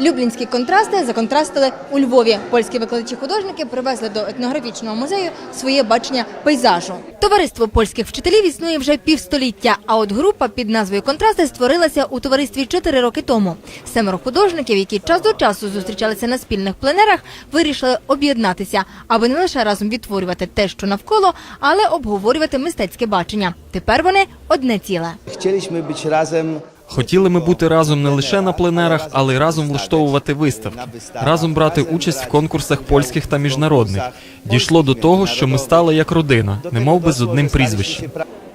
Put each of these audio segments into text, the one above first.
Люблінські контрасти законтрастили у Львові. Польські викладачі-художники привезли до етнографічного музею своє бачення пейзажу. Товариство польських вчителів існує вже півстоліття. А от група під назвою Контрасти створилася у товаристві чотири роки тому. Семеро художників, які час до часу зустрічалися на спільних пленерах, вирішили об'єднатися, аби не лише разом відтворювати те, що навколо, але обговорювати мистецьке бачення. Тепер вони одне ціле. Chcieliśmy być razem Хотіли ми бути разом не лише на пленерах, але й разом влаштовувати виставки, разом брати участь в конкурсах польських та міжнародних. Дійшло до того, що ми стали як родина, немов би з одним прізвищем.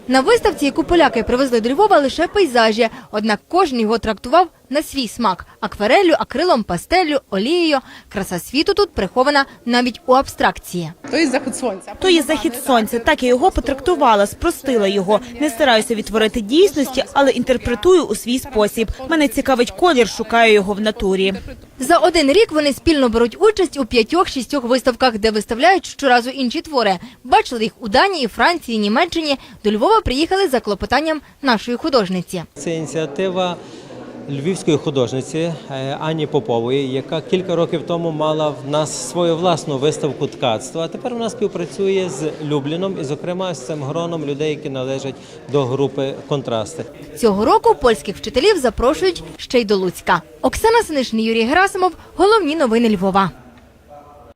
На виставці, яку поляки привезли до Львова, лише пейзажі. Однак кожен його трактував на свій смак: аквареллю, акрилом, пастеллю, олією. Краса світу тут прихована навіть у абстракції. То є захід сонця. То є захід сонця. Так я його потрактувала, спростила його. Не стараюся відтворити дійсності, але інтерпретую у свій спосіб. Мене цікавить колір, шукаю його в натурі. За один рік вони спільно беруть участь у п'ятьох-шістьох виставках, де виставляють щоразу інші твори. Бачили їх у Данії, Франції, Німеччині. До Львова приїхали за клопотанням нашої художниці. Це ініціатива львівської художниці е, Ані Попової, яка кілька років тому мала в нас свою власну виставку ткацтва. А тепер вона співпрацює з Любліном і, зокрема, з цим гроном людей, які належать до групи контрасти. Цього року польських вчителів запрошують ще й до Луцька. Оксана Синишин, Юрій Герасимов. Головні новини Львова.